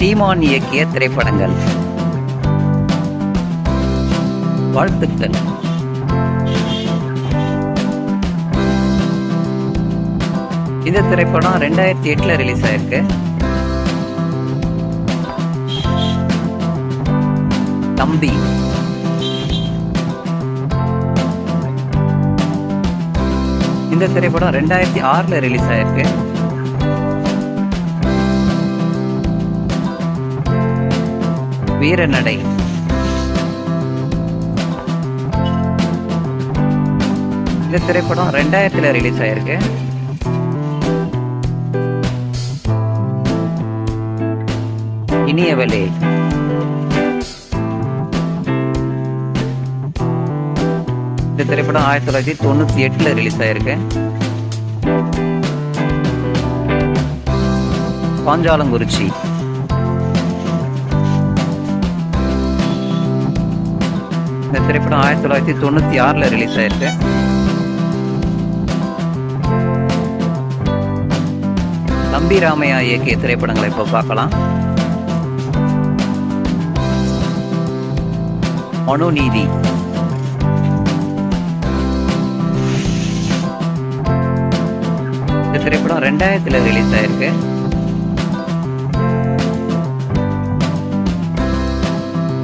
சீமான் இயக்கிய திரைப்படங்கள். வாழ்த்துக்கள். இந்த திரைப்படம் ரெண்டாயிரத்தி எட்டுல ரிலீஸ் ஆயிருக்கு. தம்பி. இந்த திரைப்படம் ரெண்டாயிரத்தி ஆறுல ரிலீஸ் ஆயிருக்கு. வீரநடை. இந்த திரைப்படம் ரெண்டாயிரத்தில் ரிலீஸ் ஆயிருக்கு. இனியவளே. இந்த திரைப்படம் ஆயிரத்தி தொள்ளாயிரத்தி தொண்ணூத்தி எட்டுல ரிலீஸ் ஆயிருக்கு. பாஞ்சாலங்குறிச்சி. இந்த திரைப்படம் ஆயிரத்தி தொள்ளாயிரத்தி தொண்ணூத்தி ஆறுல ரிலீஸ் ஆயிருக்கு. தம்பி ராமையா இயக்கிய திரைப்படங்களை இப்போ பார்க்கலாம். மனுநீதி. இந்த திரைப்படம் ரெண்டாயிரத்தில் ரிலீஸ் ஆயிருக்கு.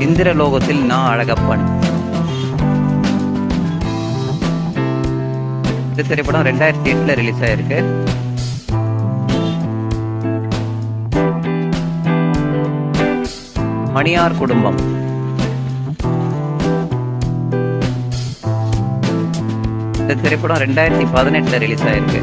இந்திரலோகத்தில் நான் அழகப்பன். இந்த திரைப்படம் ரெண்டாயிரத்தி எட்டுல ரிலீஸ் ஆயிருக்கு. மணியார் குடும்பம். இந்த திரைப்படம் ரெண்டாயிரத்தி பதினெட்டுல ரிலீஸ் ஆயிருக்கு.